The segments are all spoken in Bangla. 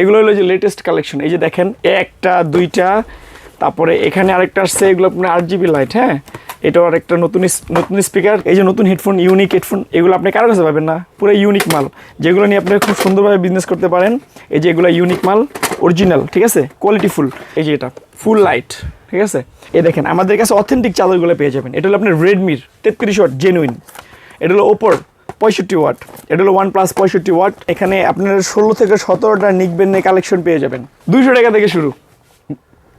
এগুলো হলো যে লেটেস্ট কালেকশন এই যে দেখেন, একটা, দুইটা, তারপরে এখানে আরেকটা আসছে, এগুলো আপনার আট জিবি লাইট হ্যাঁ? এটাও আরেকটা নতুন নতুন স্পিকার এই যে নতুন হেডফোন ইউনিক হেডফোন এগুলো আপনি কারোর কাছে পাবেন না, পুরো ইউনিক মাল। যেগুলো নিয়ে আপনি খুব সুন্দরভাবে বিজনেস করতে পারেন, এই যে এগুলো ইউনিক মাল অরিজিনাল ঠিক আছে? কোয়ালিটি ফুল এই যে এটা ফুল লাইট ঠিক আছে? এই দেখেন, আমাদের কাছে অথেন্টিক চাদরগুলো পেয়ে যাবেন। এটা হলো আপনার রেডমির তেত্রিশ জেনুইন এটা হলো ওপর পঁয়ষট্টি ওয়াট। এটা হলো ওয়ান প্লাস পঁয়ষট্টি ওয়াট। এখানে আপনার ষোলো থেকে সতেরোটা নিকবেন কালেকশন পেয়ে যাবেন। দুইশো টাকা থেকে শুরু।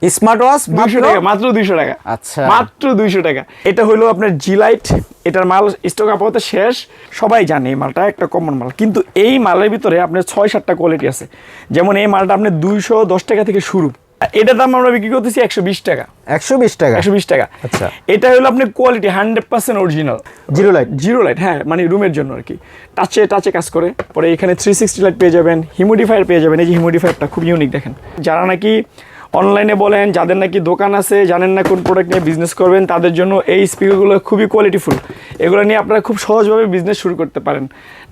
স্মার্ট ওয়াচ দুইশো টাকা মাত্র দুইশো টাকা। আচ্ছা। মাত্র দুইশো টাকা। এটা হলো আপনার জিলাইট এটার মাল স্টক আপাতত শেষ। সবাই জানে এই মালটা একটা কমন মাল। কিন্তু এই মালের ভিতরে আপনার ছয় সাতটা কোয়ালিটি আছে। যেমন এই মালটা আপনার দুইশো দশ টাকা থেকে শুরু। এটার দাম আমরা বিক্রি করতেছি একশো বিশ টাকা। একশো বিশ টাকা? একশো বিশ টাকা। আচ্ছা। এটা হলো আপনার quality hundred percent original zero light zero light হ্যাঁ মানে রুমের জন্য আর কি। টাচে টাচে কাজ করে। পরে এখানে থ্রি সিক্সটি লাইট পেয়ে যাবেন হিমোডিফায়ার পেয়ে যাবেন। এই যে হিমোডিফায়ারটা খুব ইউনিক দেখেন। যারা নাকি অনলাইনে বলেন, যাদের নাকি দোকান আছে, জানেন না কোন প্রোডাক্ট নিয়ে বিজনেস করবেন, তাদের জন্য এই স্পিকারগুলো খুবই কোয়ালিটিফুল এগুলো নিয়ে আপনারা খুব সহজভাবে বিজনেস শুরু করতে পারেন।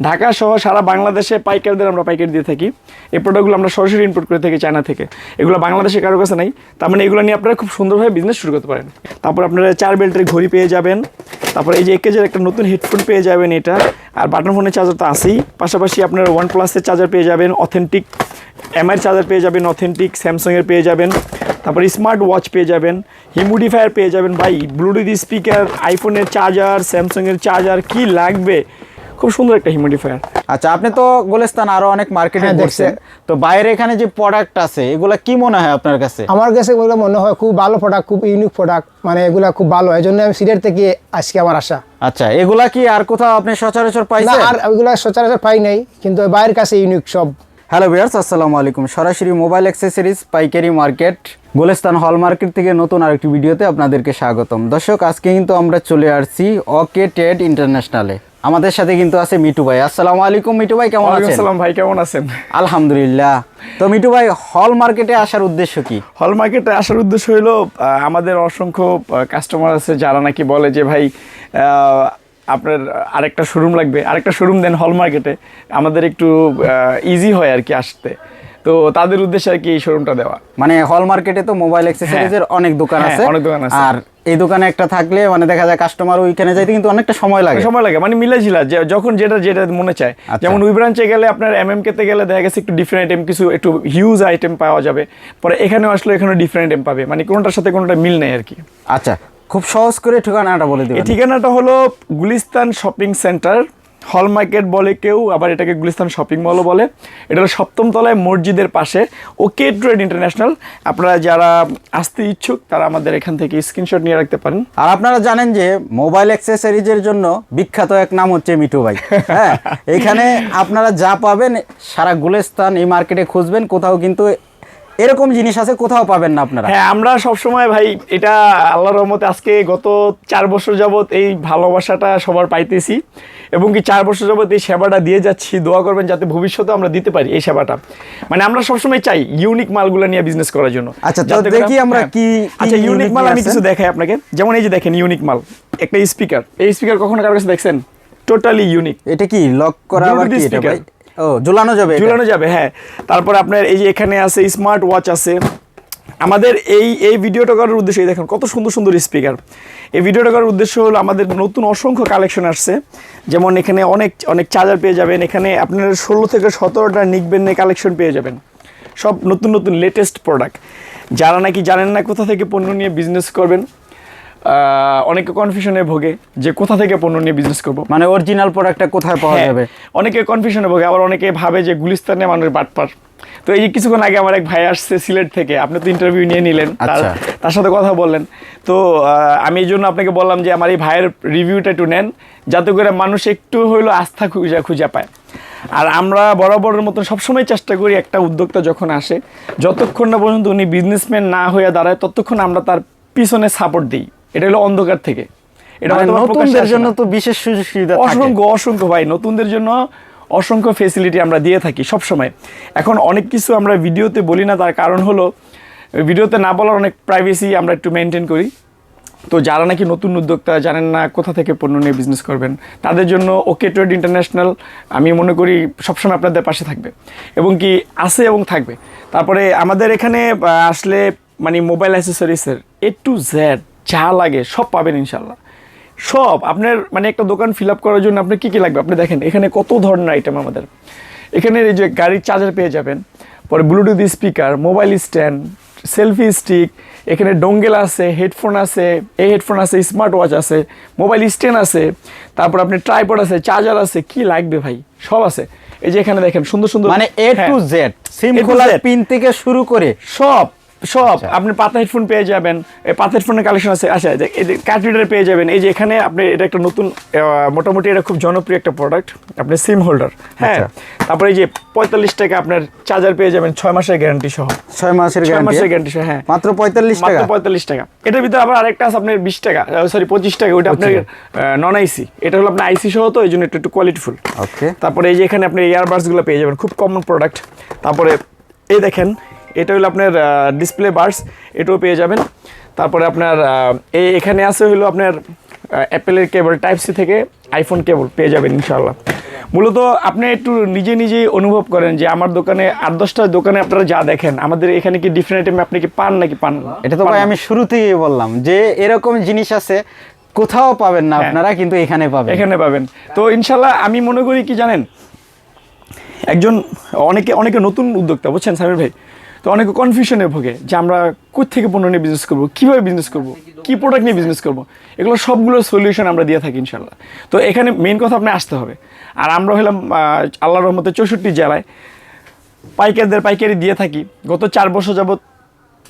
ঢাকা সহ সারা বাংলাদেশে পাইকারদের আমরা পাইকারি দিয়ে থাকি। এই প্রোডাক্টগুলো আমরা সরাসরি ইম্পোর্ট করে থাকি চায়না থেকে। এগুলো বাংলাদেশে কারও কাছে নাই। তার মানে এগুলো নিয়ে আপনারা খুব সুন্দরভাবে বিজনেস শুরু করতে পারেন। তারপর আপনারা চার বেল্টের ঘড়ি পেয়ে যাবেন। তারপর এই যে একেজের একটা নতুন হেডফোন পেয়ে যাবেন এটা। আর বাটন ফোনের চার্জার তো আসেই পাশাপাশি আপনারা ওয়ান প্লাসের চার্জার পেয়ে যাবেন অথেন্টিক এমআই চার্জার পেয়ে যাবেন অথেন্টিক স্যামসাংয়ের পেয়ে যাবেন তারপর স্মার্ট ওয়াচ পেয়ে যাবেন হিমুডিফায়ার পেয়ে যাবেন। ভাই ব্লুটুথ স্পিকার আইফোনের চার্জার স্যামসাংয়ের চার্জার কি লাগবে? খুব সুন্দর একটা হিমুডিফায়ার আচ্ছা আপনি তো গোলেস্তান আরও অনেক মার্কেটে হ্যাঁ, দেখছেন তো বাইরে এখানে যে প্রোডাক্ট আছে এগুলা কি মনে হয় আপনার কাছে? আমার কাছে এগুলো মনে হয় খুব ভালো প্রোডাক্ট খুব ইউনিক প্রোডাক্ট মানে এগুলা খুব ভালো। এই জন্য আমি সিলেট থেকে আজকে আমার আশা আচ্ছা এগুলা কি আর কোথাও আপনি সচরাচর না পাইছেন? আর এগুলা সচরাচর পাই নাই কিন্তু বাইরের কাছে ইউনিক সব। হ্যালো ভিউয়ার্স আসসালামু আলাইকুম। সরাসরি মোবাইল অ্যাক্সেসরিজ পাইকারি মার্কেট গোলেস্তান হল মার্কেট থেকে নতুন আরেকটি ভিডিওতে আপনাদেরকে স্বাগতম। দর্শক আজকে কিন্তু আমরা চলে আসছি ওকে টেড ইন্টারন্যাশনালে। আমাদের সাথে কিন্তু আছে মিটু ভাই। আসসালামু আলাইকুম মিটু ভাই কেমন আছেন? আসসালাম ভাই কেমন আছেন? আলহামদুলিল্লাহ। তো মিটু ভাই হল মার্কেটে আসার উদ্দেশ্য কি? হল মার্কেটে আসার উদ্দেশ্য হলো আমাদের অসংখ্য কাস্টমার আছে যারা নাকি বলে যে ভাই আহ, আপনার আরেকটা শোরুম লাগবে। আরেকটা শোরুম দেন হল মার্কেটে আমাদের একটু ইজি হয় আর কি আসতে। তো তাদের উদ্দেশ্যে আর কি এই শোরুমটা দেওয়া। মানে হল মার্কেটে তো মোবাইল অ্যাক্সেসরিজের অনেক দোকান হ্যাঁ, আছে। অনেক দোকান আছে। আর এই দোকানে একটা থাকলে মানে দেখা যায় কাস্টমার ওইখানে যাইতে কিন্তু অনেকটা সময় লাগে। সময় লাগে মানে মিলে ঝিলা যে যখন যেটা যেটা মনে চায়। আচ্ছা। যেমন উই ব্রাঞ্চে গেলে আপনার এম এম কেতে গেলে দেখা গেছে একটু ডিফারেন্ট আইটেম কিছু একটু হিউজ আইটেম পাওয়া যাবে। পরে এখানে আসলে এখানে ডিফারেন্ট আইটেম পাবে। মানে কোনোটার সাথে কোনটা মিল নেই আর কি। আচ্ছা খুব সহজ করে ঠিকানাটা বলে দিবেন। ঠিকানাটা হলো Gulistan shopping centre. Hall market বলে কেউ আবার এটাকে গুলিস্তান শপিং মলও বলে। এটা হলো সপ্তম তলায় মসজিদের পাশে ওকে ট্রেড ইন্টারন্যাশনাল। আপনারা যারা আসতে ইচ্ছুক তারা আমাদের এখান থেকে স্ক্রিনশট নিয়ে রাখতে পারেন। আর আপনারা জানেন যে মোবাইল অ্যাক্সেসরিজের জন্য বিখ্যাত এক নাম হচ্ছে মিঠু ভাই। হ্যাঁ এখানে আপনারা যা পাবেন সারা গুলেস্তান এই মার্কেটে খুঁজবেন কোথাও কিন্তু এরকম জিনিস আছে কোথাও পাবেন না আপনারা। হ্যাঁ আমরা সবসময় ভাই এটা আল্লাহর রহমতে আজকে গত চার বছর যাবত এই ভালোবাসাটা সবার পাইতেছি এবং কি চার বছর যাবত এই সেবাটা দিয়ে যাচ্ছি। দোয়া করবেন যাতে ভবিষ্যতে আমরা দিতে পারি এই সেবাটা। মানে আমরা সবসময় চাই ইউনিক মালগুলো নিয়ে বিজনেস করার জন্য। আচ্ছা, দেখি আমরা হ্যাঁ। কি- কি আচ্ছা ইউনিক মাল আমি কিছু দেখাই আপনাকে। যেমন এই যে দেখেন ইউনিক মাল একটা স্পিকার এই স্পিকার কখনো কারোর কাছে দেখছেন? টোটালি ইউনিক এটা কি লক করা আবার কি এটা ভাই? ও, ঝুলানো যাবে? ঝুলানো যাবে হ্যাঁ। তারপর আপনার এই যে এখানে আছে স্মার্ট ওয়াচ আছে। আমাদের এই এই ভিডিওটা করার উদ্দেশ্য দেখেন কত সুন্দর সুন্দর স্পিকার এই ভিডিওটা করার উদ্দেশ্য হলো আমাদের নতুন অসংখ্য কালেকশন আসছে। যেমন এখানে অনেক অনেক চার্জার পেয়ে যাবেন। এখানে আপনার ষোলো থেকে সতেরোটা নিকবেন কালেকশন পেয়ে যাবেন। সব নতুন নতুন লেটেস্ট প্রোডাক্ট যারা নাকি জানেন না কোথা থেকে পণ্য নিয়ে বিজনেস করবেন অনেকে কনফিউশনে ভোগে যে কোথা থেকে পণ্য নিয়ে বিজনেস করব। মানে অরিজিনাল প্রোডাক্টটা কোথায় পাওয়া হ্যাঁ, যাবে? অনেকে কনফিউশনে ভোগে আবার অনেকে ভাবে যে গুলিস্তানে মানুষ বাটপার। তো এই কিছুক্ষণ আগে আমার এক ভাই আসছে সিলেট থেকে আপনি তো ইন্টারভিউ নিয়ে নিলেন তার আচ্ছা। সাথে কথা বললেন। তো আমি এই জন্য আপনাকে বললাম যে আমার এই ভাইয়ের রিভিউটা একটু নেন যাতে করে মানুষ একটু হইল আস্থা খুঁজে খুঁজে পায়। আর আমরা বরাবরের মতন সবসময় চেষ্টা করি একটা উদ্যোক্তা যখন আসে যতক্ষণ না পর্যন্ত উনি বিজনেসম্যান না হয়ে দাঁড়ায় ততক্ষণ আমরা তার পিছনে সাপোর্ট দিই। এটা হলো অন্ধকার থেকে। এটা মানে নতুনদের জন্য তো বিশেষ সুযোগ সুবিধা অসংখ্য অসংখ্য ভাই নতুনদের জন্য অসংখ্য ফেসিলিটি আমরা দিয়ে থাকি সব সময় এখন অনেক কিছু আমরা ভিডিওতে বলি না তার কারণ হলো ভিডিওতে না বলার অনেক প্রাইভেসি আমরা একটু মেনটেন করি। তো যারা নাকি নতুন উদ্যোক্তা জানেন না কোথা থেকে পণ্য নিয়ে বিজনেস করবেন তাদের জন্য ওকে ট্রেড ইন্টারন্যাশনাল আমি মনে করি সবসময় আপনাদের পাশে থাকবে। এবং কি আছে এবং থাকবে। তারপরে আমাদের এখানে আসলে মানে মোবাইল অ্যাসেসরিজের এ টু জেড যা লাগে সব পাবেন ইনশাল্লাহ সব আপনার মানে একটা দোকান ফিল আপ করার জন্য আপনার কী কী লাগবে? আপনি দেখেন এখানে কত ধরনের আইটেম আমাদের। এখানে এই যে গাড়ির চার্জার পেয়ে যাবেন পরে bluetooth speaker mobile stand selfie stick এখানে ডোঙ্গেল আছে হেডফোন আছে এই হেডফোন আছে স্মার্ট ওয়াচ আছে মোবাইল স্ট্যান্ড আছে তারপর আপনি ট্রাইপড আছে চার্জার আছে কি লাগবে ভাই? সব আছে। এই যে এখানে দেখেন সুন্দর সুন্দর মানে এ টু জেড সিম খোলার। পিন থেকে শুরু করে সব। সব আপনি পাতা হেডফোন পেয়ে যাবেন এই পাতা হেডফোনের কালেকশন আছে। আচ্ছা যে এই যে কার্ড রিডার পেয়ে যাবেন। এই যে এখানে আপনি এটা একটা নতুন মোটামুটি এটা খুব জনপ্রিয় একটা প্রোডাক্ট আপনি সিম হোল্ডার হ্যাঁ। আচ্ছা। তারপরে এই যে পঁয়তাল্লিশ টাকা আপনার চার্জার পেয়ে যাবেন ছয় মাসের গ্যারান্টি সহ। ছয় মাসের ছয় মাসের গ্যারান্টি সহ হ্যাঁ। মাত্র পঁয়তাল্লিশ টাকা? পঁয়তাল্লিশ টাকা। এটার ভিতরে আবার আরেকটা আছে আপনার বিশ টাকা সরি পঁচিশ টাকা ওইটা আপনার নন আইসি এটা হলো আপনার আইসি সহ তো এই জন্য একটু একটু কোয়ালিটিফুল ওকে তারপরে এই যে এখানে আপনি ইয়ারবাডসগুলো পেয়ে যাবেন খুব কমন প্রোডাক্ট তারপরে এই দেখেন এটা হলো আপনার ডিসপ্লে বার্স এটাও পেয়ে যাবেন। তারপরে আপনার এই এখানে আছে হলো আপনার অ্যাপেলের কেবল টাইপ সি থেকে আইফোন কেবল পেয়ে যাবেন ইনশাল্লাহ মূলত আপনি একটু নিজে নিজেই অনুভব করেন যে আমার দোকানে আট দশটা দোকানে আপনারা যা দেখেন আমাদের এখানে কি ডিফারেন্ট আইটেম আপনি কি পান নাকি পান না? এটা তো ভাই আমি শুরু থেকেই বললাম যে এরকম জিনিস আছে কোথাও পাবেন না আপনারা কিন্তু এখানে পাবেন। এখানে পাবেন। তো ইনশাল্লাহ আমি মনে করি কি জানেন একজন অনেকে অনেকে নতুন উদ্যোক্তা বুঝছেন সামির ভাই? তো অনেকে কনফিউশনে ভোগে যে আমরা কোথা থেকে পণ্য নিয়ে বিজনেস করব কীভাবে বিজনেস করব কী প্রোডাক্ট নিয়ে বিজনেস করব এগুলো সবগুলো সলিউশন আমরা দিয়ে থাকি ইনশাল্লাহ তো এখানে মেন কথা আপনি আসতে হবে। আর আমরা হলাম আহ, আল্লাহর রহমতে চৌষট্টি জেলায় পাইকারদের পাইকারি দিয়ে থাকি। গত চার বছর যাবৎ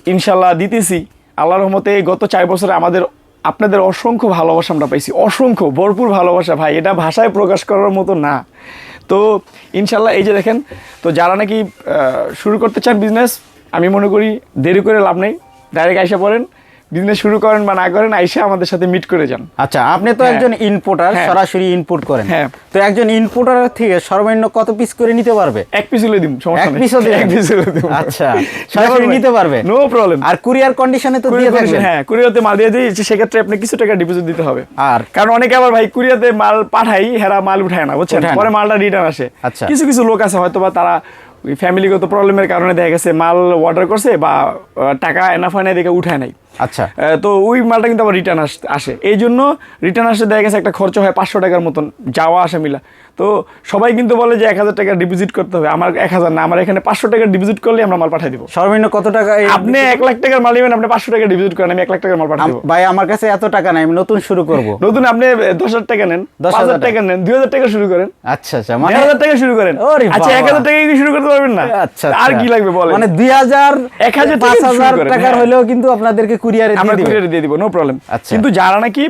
ইনশাল্লাহ দিতেছি। আল্লাহর রহমতে গত চার বছরে আমাদের আপনাদের অসংখ্য ভালোবাসা আমরা পাইছি। অসংখ্য ভরপুর ভালোবাসা ভাই। এটা ভাষায় প্রকাশ করার মতো না। তো ইনশাল্লাহ এই যে দেখেন, তো যারা নাকি শুরু করতে চান বিজনেস আমি মনে করি দেরি করে লাভ নেই। ডাইরেক্ট আইসা পড়েন। বিজনেস শুরু করেন বা না করেন আইসা আমাদের সাথে মিট করে যান। আচ্ছা আপনি তো হ্যাঁ। একজন ইনপুটার হ্যাঁ। সরাসরি ইনপুট করেন। হ্যাঁ। তো একজন ইনপুটার থেকে সর্বনিম্ন কত পিস করে নিতে পারবে? এক পিস হলে দিন সমস্যা এক পিসও দিবেন? এক পিস হলে দিব। আচ্ছা সরাসরি নিতে পারবে? নো প্রবলেম আর কুরিয়ার কন্ডিশনে তো দিয়ে থাকবেন হ্যাঁ কুরিয়াতে মাল দিয়ে দিই সেক্ষেত্রে আপনি কিছু টাকা ডিপোজিট দিতে হবে। আর? কারণ অনেকে আবার ভাই কুরিয়াতে মাল পাঠাই হেরা মাল উঠায় না বুঝছেন? পরে মালটা রিটার্ন আসে। আচ্ছা। কিছু কিছু লোক আছে হয়তো বা তারা ওই ফ্যামিলিগত প্রবলেমের কারণে দেখা গেছে মাল অর্ডার করছে বা টাকা এনাফ হয় না দেখে উঠায় নাই। আচ্ছা। তো ওই মালটা কিন্তু আবার রিটার্ন আসে এই জন্য রিটার্ন আসতে দেখা গেছে একটা খরচ হয় পাঁচশো টাকার মতন। যাওয়া আসা মিলা। তো সবাই কিন্তু বলে যে এক হাজার টাকা ডিপোজিট করতে হবে। আমার এক হাজার না আমার এখানে পাঁচশো টাকা ডিপোজিট করলে আমরা মাল পাঠিয়ে দিব। সর্বনিম্ন কত টাকা আপনি এক লাখ টাকার মাল নেবেন আপনি পাঁচশো টাকা ডিপোজিট করেন আমি এক লাখ টাকার মাল দেবো। ভাই আমার কাছে এত টাকা নাই আমি নতুন শুরু করব। নতুন আপনি দশ হাজার টাকা নেন দশ হাজার টাকা নেন দুই হাজার টাকা শুরু করেন। আচ্ছা আচ্ছা মানে হাজার টাকা শুরু করেন। আচ্ছা এক হাজার টাকা শুরু করতে পারবেন না? আচ্ছা আর আচ্ছা। কি লাগবে বলেন? মানে দুই হাজার 1000 পাঁচ হাজার টাকার হ্যাঁ। হলেও কিন্তু আপনাদেরকে কুরিয়ারে আমরা কুরিয়ারে দিয়ে দিব নো প্রবলেম আচ্ছা। কিন্তু যারা নাকি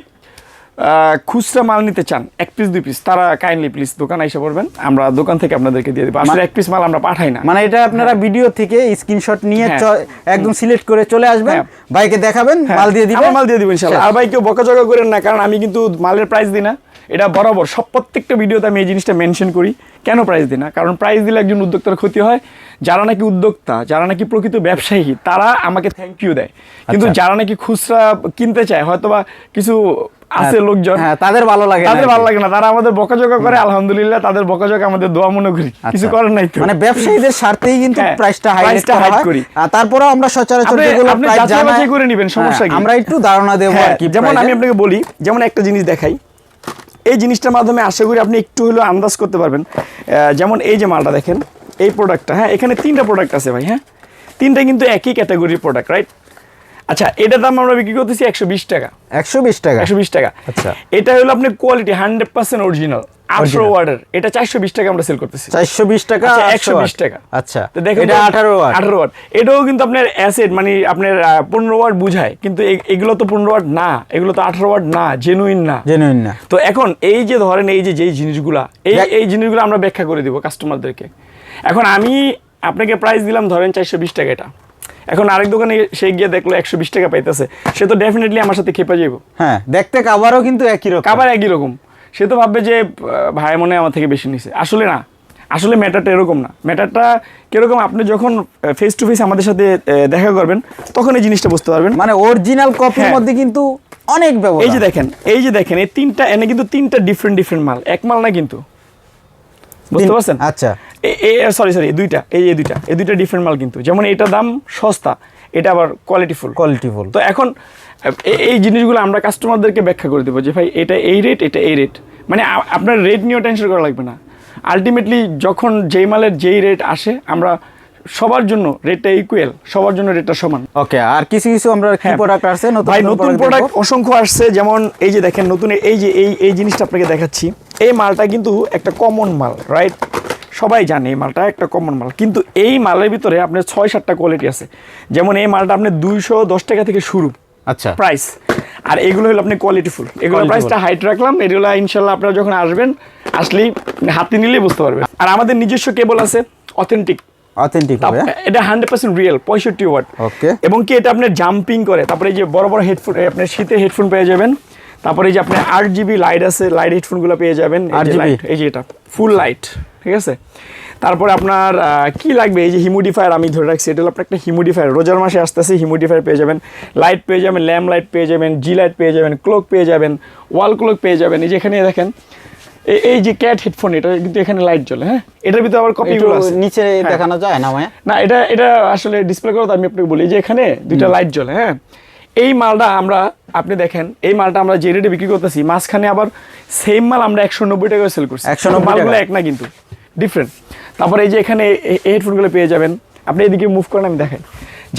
খুচরা মাল নিতে চান এক পিস দুই পিস তারা কাইন্ডলি প্লিজ দোকান এসে পড়বেন। আমরা দোকান থেকে আপনাদেরকে দিয়ে দিব। আসলে এক পিস মাল আমরা পাঠাই না। মানে এটা আপনারা ভিডিও থেকে স্ক্রিনশট নিয়ে হ্যাঁ। একদম সিলেক্ট করে চলে আসবেন ভাইকে বাইকে দেখাবেন মাল দিয়ে দিবেন। মাল দিয়ে দিবেন ইনশাআল্লাহ। আর ভাই কেউ বকাঝকা করেন না কারণ আমি কিন্তু মালের প্রাইস দিই না। এটা বরাবর সব প্রত্যেকটা ভিডিওতে আমি এই জিনিসটা মেনশন করি। কেন প্রাইস দিই না? কারণ প্রাইস দিলে একজন উদ্যোক্তার ক্ষতি হয়। যারা নাকি উদ্যোক্তা যারা নাকি প্রকৃত ব্যবসায়ী তারা আমাকে থ্যাংক ইউ দেয়। কিন্তু আচ্ছা। যারা নাকি খুচরা কিনতে চায় হয়তোবা কিছু আছে লোকজন। হ্যাঁ তাদের ভালো লাগে তাদের ভালো লাগে না। তারা আমাদের বকাঝকা করে আলহামদুলিল্লাহ তাদের বকাঝকা আমাদের দোয়া মনে করি। কিছু আচ্ছা। করার নাই তো। মানে ব্যবসায়ীদের স্বার্থেই কিন্তু হ্যাঁ, প্রাইসটা হাইলাইট প্রাইসটা করা হয়। তারপরেও আমরা সচরাচর যেগুলো প্রাইস জানাই করে নিবেন, সমস্যা হ্যাঁ, কি? আমরা একটু ধারণা দেব হ্যাঁ, আর কি যেমন আমি আপনাকে বলি যেমন একটা জিনিস দেখাই। এই জিনিসটার মাধ্যমে আশা করি আপনি একটু হলেও আন্দাজ করতে পারবেন। যেমন এই যে মালটা দেখেন এই প্রোডাক্টটা হ্যাঁ এখানে তিনটা প্রোডাক্ট আছে ভাই হ্যাঁ? তিনটা কিন্তু একই ক্যাটাগরির প্রোডাক্ট রাইট আচ্ছা এটার দাম আমরা বিক্রি করতেছি একশো বিশ টাকা। একশো বিশ টাকা। একশো বিশ টাকা। আচ্ছা। এটা হলো আপনি কোয়ালিটি হান্ড্রেড পার্সেন্ট অরিজিনাল আঠারো ওয়ার্ডের এটা চারশো বিশ টাকা আমরা সেল করতেছি। চারশো বিশ টাকা আচ্ছা, 800 120 টাকা। আচ্ছা তো দেখুন এটা আঠারো ওয়াট আঠারো ওয়াট এটাও কিন্তু আপনার অ্যাসেট মানে আপনার পনেরো ওয়াট বুঝায় কিন্তু এগুলো তো পনেরো ওয়াট না এগুলো তো আঠারো ওয়াট না জেনুইন না। জেনুইন না। তো এখন এই যে ধরেন এই যে যেই জিনিসগুলা এই এই জিনিসগুলো আমরা ব্যাখ্যা করে দিব কাস্টমারদেরকে এখন আমি আপনাকে প্রাইস দিলাম ধরেন চারশো বিশ টাকা এটা। এখন আরেক দোকানে সে গিয়ে দেখল একশো বিশ টাকা পাইতেছে সে তো ডেফিনেটলি আমার সাথে খেপে যাব হ্যাঁ দেখতে কাবারও কিন্তু একই রকম। আবার একই রকম। সে তো ভাববে যে ভাই মনে আমার থেকে বেশি নিছে। আসলে না। আসলে ম্যাটারটা এরকম না। ম্যাটারটা কীরকম আপনি যখন ফেস টু ফেস আমাদের সাথে দেখা করবেন তখন এই জিনিসটা বুঝতে পারবেন। মানে অরিজিনাল কপির হ্যাঁ। মধ্যে কিন্তু অনেক ব্যবহার এই যে দেখেন এই যে দেখেন এই তিনটা এনে কিন্তু তিনটা ডিফারেন্ট ডিফারেন্ট মাল। এক মাল না কিন্তু। বুঝতে পারছেন? আচ্ছা। সরি সরি দুইটা এই এই দুইটা এই দুইটা ডিফারেন্ট মাল কিন্তু। যেমন এটা দাম সস্তা। এটা আবার কোয়ালিটিফুল কোয়ালিটিফুল তো এখন এই জিনিসগুলো আমরা কাস্টমারদেরকে ব্যাখ্যা করে দেবো যে ভাই এটা এই রেট এটা এই রেট মানে আপনার রেট নিয়েও টেনশন করা লাগবে না। আলটিমেটলি যখন যেই মালের যেই রেট আসে আমরা সবার জন্য রেটটা ইকুয়াল সবার জন্য রেটটা সমান। ওকে আর কিছু কিছু আমরা কি হ্যাঁ। প্রোডাক্ট আছে নতুন ভাই নতুন প্রোডাক্ট অসংখ্য আসছে যেমন এই যে দেখেন নতুন এই যে এই এই জিনিসটা আপনাকে দেখাচ্ছি। এই মালটা কিন্তু একটা কমন মাল রাইট সবাই জানে এই মালটা একটা কমন মাল। কিন্তু এই মালের ভিতরে আপনার ছয় সাতটা কোয়ালিটি আছে। যেমন এই মালটা আপনি দুইশো দশ টাকা থেকে শুরু আচ্ছা। প্রাইস আর এগুলো হলো আপনি কোয়ালিটিফুল এগুলো Qualityful। প্রাইসটা হাইট রাখলাম এগুলো ইনশাল্লাহ আপনারা যখন আসবেন আসলেই হাতে নিলেই বুঝতে পারবেন। আর আমাদের নিজস্ব কেবল আছে অথেন্টিক অথেন্টিক হবে হ্যাঁ? এটা হান্ড্রেড পার্সেন্ট রিয়েল ওয়াট. এবং কি এটা আপনার জাম্পিং করে তারপরে যে বড় বড় হেডফোন আপনার শীতের হেডফোন পেয়ে যাবেন। তারপরে যে আপনার আট জিবি লাইট আছে লাইট হেডফোনগুলো পেয়ে যাবেন। এই যে 8GB? এই যে এটা ফুল লাইট ঠিক আছে? তারপরে আপনার কি লাগবে? এই যে হিমোডিফায়ার আমি ধরে রাখছি এটা হলো আপনার একটা হিমোডিফায়ার রোজার মাসে আসতেছে হিমোডিফায়ার পেয়ে যাবেন। লাইট পেয়ে যাবেন ল্যাম্প লাইট পেয়ে যাবেন জি লাইট পেয়ে যাবেন ক্লোক পেয়ে যাবেন ওয়াল ক্লোক পেয়ে যাবেন। এই যে এখানে দেখেন এই- যে ক্যাট হেডফোন এটা কিন্তু এখানে লাইট জ্বলে হ্যাঁ? এটার ভিতরে আবার কপিগুলো আছে। নিচে হ্যাঁ। দেখানো যায় না মায়া না এটা এটা আসলে ডিসপ্লে করো আমি আপনাকে বলি। যে এখানে দুইটা লাইট জ্বলে হ্যাঁ? এই মালটা আমরা আপনি দেখেন এই মালটা আমরা যে রেটে বিক্রি করতেছি মাঝখানে আবার সেম মাল আমরা একশো নব্বই টাকায় সেল করছি। 190 মালগুলো এক না কিন্তু। ডিফারেন্ট তারপরে এই যে এখানে হেডফোনগুলো পেয়ে যাবেন। আপনি এদিকে মুভ করেন আমি দেখেন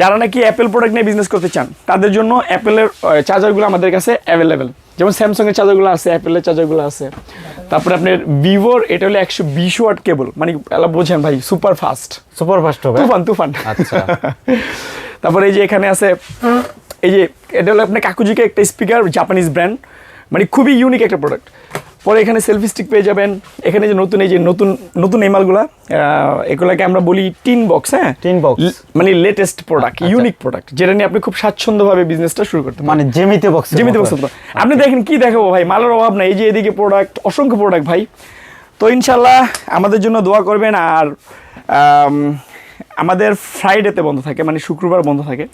যারা নাকি অ্যাপেল প্রোডাক্ট নিয়ে বিজনেস করতে চান তাদের জন্য অ্যাপেলের চার্জারগুলো আমাদের কাছে অ্যাভেলেবেল যেমন স্যামসংয়ের চার্জারগুলো আছে অ্যাপেলের চার্জারগুলো আছে। তারপরে আপনার ভিভোর এটা হলো একশো বিশ ওয়াট কেবল মানে এলা বোঝেন ভাই সুপার ফাস্ট সুপার ফাস্ট হবে? তুফান তুফান। আচ্ছা। তারপরে এই যে এখানে আছে এই যে এটা হলো আপনার কাকুজিকে একটা স্পিকার জাপানিজ ব্র্যান্ড মানে খুবই ইউনিক একটা প্রোডাক্ট পরে এখানে সেলফি স্টিক পেয়ে যাবেন। এখানে যে নতুন এই যে নতুন নতুন এই মালগুলা এগুলাকে আমরা বলি টিন বক্স হ্যাঁ? টিন বক্স মানে লেটেস্ট প্রোডাক্ট ইউনিক প্রোডাক্ট যেটা নিয়ে আপনি খুব স্বাচ্ছন্দ্যভাবে বিজনেসটা শুরু করতে মানে জেমিতে বক্স জেমিতে বক্স আপনি দেখেন কি দেখাবো ভাই মালের অভাব নাই। এই যে এদিকে প্রোডাক্ট অসংখ্য প্রোডাক্ট ভাই। তো ইনশাল্লাহ আমাদের জন্য দোয়া করবেন আর আমাদের ফ্রাইডেতে বন্ধ থাকে মানে শুক্রবার বন্ধ থাকে।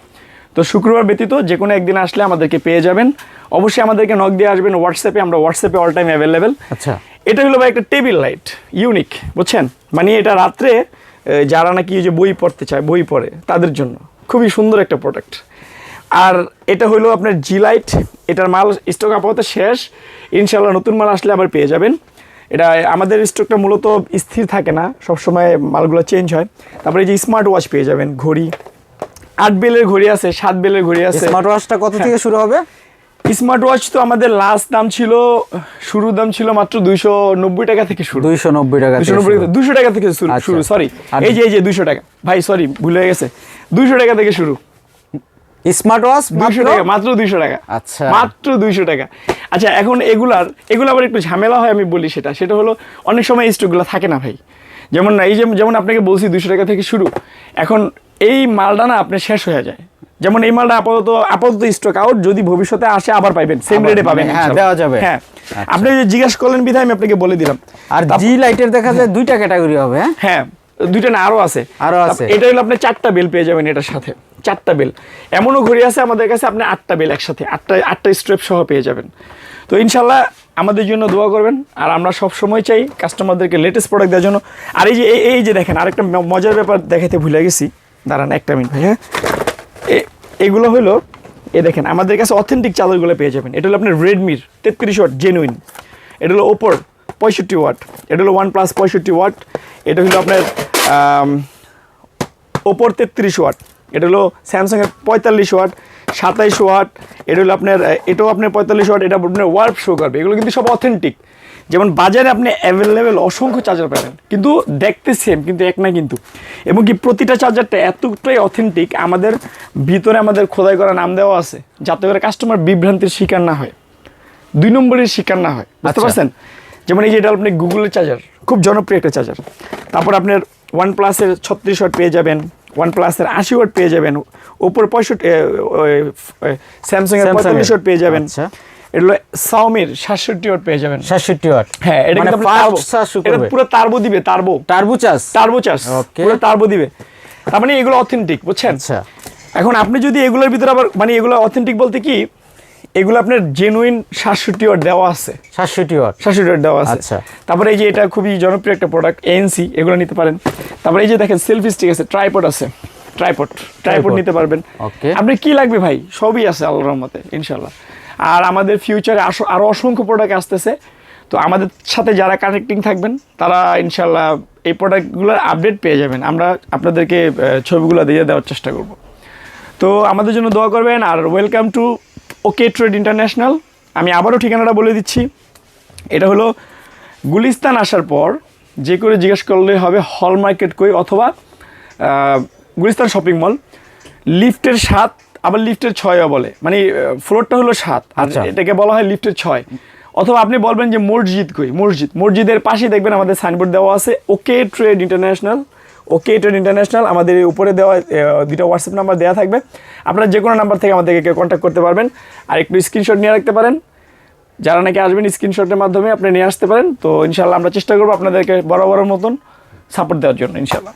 তো শুক্রবার ব্যতীত যে কোনো একদিন আসলে আমাদেরকে পেয়ে যাবেন। অবশ্যই আমাদেরকে নক দিয়ে আসবেন হোয়াটসঅ্যাপে আমরা হোয়াটসঅ্যাপে অল টাইম অ্যাভেলেবেল আচ্ছা। এটা হলো ভাই একটা টেবিল লাইট ইউনিক বুঝছেন? মানে এটা রাত্রে যারা নাকি যে বই পড়তে চায় বই পড়ে তাদের জন্য। খুবই সুন্দর একটা প্রোডাক্ট আর এটা হলো আপনার জি লাইট এটার মাল স্টক আপাতত শেষ। ইনশাল্লাহ নতুন মাল আসলে আবার পেয়ে যাবেন। এটা আমাদের স্টকটা মূলত স্থির থাকে না সবসময় মালগুলো চেঞ্জ হয়। তারপরে এই যে স্মার্ট ওয়াচ পেয়ে যাবেন ঘড়ি আট বেলের ঘড়ি আছে সাত বেলের ঘড়ি আছে। স্মার্ট ওয়াচটা কত থেকে শুরু হবে? স্মার্ট ওয়াচ তো আমাদের লাস্ট দাম ছিল শুরুর দাম ছিল মাত্র দুইশো নব্বই টাকা থেকে শুরু। দুইশো নব্বই টাকা দুশো নব্বই দুশো টাকা থেকে শুরু আচ্ছা। শুরু সরি এই যে এই যে দুশো টাকা। ভাই সরি ভুলে গেছে। দুশো টাকা থেকে শুরু। স্মার্ট ওয়াচ দুশো টাকা মাত্র দুইশো টাকা। আচ্ছা। মাত্র দুইশো টাকা। আচ্ছা এখন এগুলার এগুলো আবার একটু ঝামেলা হয় আমি বলি সেটা। সেটা হলো অনেক সময় স্টকগুলো থাকে না ভাই। যেমন না এই যেমন আপনাকে বলছি দুশো টাকা থেকে শুরু এখন এই মালটা না আপনার শেষ হয়ে যায়। যেমন এই মালটা আপাতত আপাতত স্টক আউট যদি ভবিষ্যতে আসে আবার পাইবেন সেম রেটে পাবেন হ্যাঁ, দেওয়া যাবে। হ্যাঁ আচ্ছা। আপনি যে জিজ্ঞাসা করলেন বিধায় আমি আপনাকে বলে দিলাম। আর জি লাইটের দেখা যায় দুইটা ক্যাটাগরি হবে হ্যাঁ? হ্যাঁ দুইটা না আরও আছে। আরও আছে। এটা হলো আপনি চারটা বেল পেয়ে যাবেন এটার সাথে চারটা বেল এমনও ঘড়ি আছে আমাদের কাছে আপনি আটটা বেল একসাথে আটটা আটটা স্ট্রেপ সহ পেয়ে যাবেন। তো ইনশাল্লাহ আমাদের জন্য দোয়া করবেন, আর আমরা সব সময় চাই কাস্টমারদেরকে লেটেস্ট প্রোডাক্ট দেওয়ার জন্য। আর এই যে, এই- যে দেখেন, আরেকটা মজার ব্যাপার দেখাতে ভুলে গেছি। দাঁড়ান একটা মিনিট হ্যাঁ এগুলো হলো, এ দেখেন, আমাদের কাছে অথেন্টিক চাদরগুলো পেয়ে যাবেন। এটা হলো আপনার রেডমির তেত্রিশ ওয়াট জেনুইন এটা হলো ওপোর পঁয়ষট্টি ওয়াট। এটা হলো ওয়ান প্লাস পঁয়ষট্টি ওয়াট। এটা হলো আপনার ওপোর তেত্রিশ ওয়াট। এটা হলো স্যামসাংয়ের পঁয়তাল্লিশ ওয়াট। সাতাইশ ওয়াট এটা হলো আপনার এটাও আপনার পঁয়তাল্লিশ ওয়াট এটা আপনার ওয়ার্প শো করবে। এগুলো কিন্তু সব অথেন্টিক যেমন বাজারে আপনি অ্যাভেলেবেল অসংখ্য চার্জার পাবেন কিন্তু দেখতে সেম কিন্তু এক না কিন্তু। এবং কি প্রতিটা চার্জারটা এতটাই অথেন্টিক আমাদের ভিতরে আমাদের খোদাই করা নাম দেওয়া আছে যাতে করে কাস্টমার বিভ্রান্তির শিকার না হয়। দুই নম্বরের শিকার না হয় বুঝতে আচ্ছা। পারছেন? যেমন এই যে এটা আপনি গুগলের চার্জার খুব জনপ্রিয় একটা চার্জার তারপর আপনার ওয়ান প্লাসের ছত্রিশ ওয়াট পেয়ে যাবেন। ওয়ান প্লাসের আশি ওয়াট পেয়ে যাবেন ওপর পঁয়ষট্টি স্যামসাং এর পঁয়তাল্লিশ ওয়াট পেয়ে যাবেন। এগুলো এটা সাউমির সাতষট্টি ওয়াট পেয়ে যাবেন। সাতষট্টি ওয়াট। হ্যাঁ এটা মানে কিন্তু এটা পুরো টার্বো দিবে turbo turbo charge turbo charge. পুরো টার্বো দিবে। তার মানে এগুলো অথেন্টিক বুঝছেন? আচ্ছা। এখন আপনি যদি এগুলোর ভিতরে আবার মানে এগুলো অথেন্টিক বলতে কি এগুলো আপনার জেনুইন সাতষট্টি ওয়াট দেওয়া আছে। সাতষট্টি ওয়াট। সাতষট্টি ওয়াট দেওয়া আছে। আচ্ছা। তারপরে এই যে এটা খুবই জনপ্রিয় একটা প্রোডাক্ট এএনসি এগুলো নিতে পারেন। তারপরে এই যে দেখেন সেলফি স্টিক আছে ট্রাইপড আছে। ট্রাইপড ট্রাইপড নিতে পারবেন। Okay. আপনি কি লাগবে ভাই? সবই আছে আল্লাহর রহমতে ইনশাল্লাহ আর আমাদের ফিউচারে আরও অসংখ্য প্রোডাক্ট আসতেছে। তো আমাদের সাথে যারা কানেক্টিং থাকবেন তারা ইনশাল্লাহ এই প্রোডাক্টগুলোর আপডেট পেয়ে যাবেন। আমরা আপনাদেরকে ছবিগুলো দিয়ে দেওয়ার চেষ্টা করব। তো আমাদের জন্য দোয়া করবেন আর welcome to OK trade international. আমি আবারও ঠিকানাটা বলে দিচ্ছি। এটা হলো গুলিস্তান আসার পর যে করে জিজ্ঞেস করলে হবে হল মার্কেট কই অথবা গুলিস্তান শপিং মল। লিফটের সাত আবার লিফটের ছয়ও বলে। মানে ফ্লোরটা হলো সাত। আর আচ্ছা। এটাকে বলা হয় লিফটের ছয়। অথবা আপনি বলবেন যে মসজিদ কই? মসজিদ। মসজিদের পাশে দেখবেন আমাদের সাইনবোর্ড দেওয়া আছে OK trade international. OK trade international আমাদের উপরে দেওয়া দুটো হোয়াটসঅ্যাপ নাম্বার দেওয়া থাকবে। আপনারা যে কোনো নাম্বার থেকে আমাদেরকে কন্ট্যাক্ট করতে পারবেন। আর একটু স্ক্রিনশট নিয়ে রাখতে পারেন। যারা নাকি আসবেন স্ক্রিনশটের মাধ্যমে, আপনি নিয়ে আসতে পারেন। তো ইনশাল্লাহ আমরা চেষ্টা করব আপনাদেরকে বড় মতন সাপোর্ট দেওয়ার জন্য ইনশাল্লাহ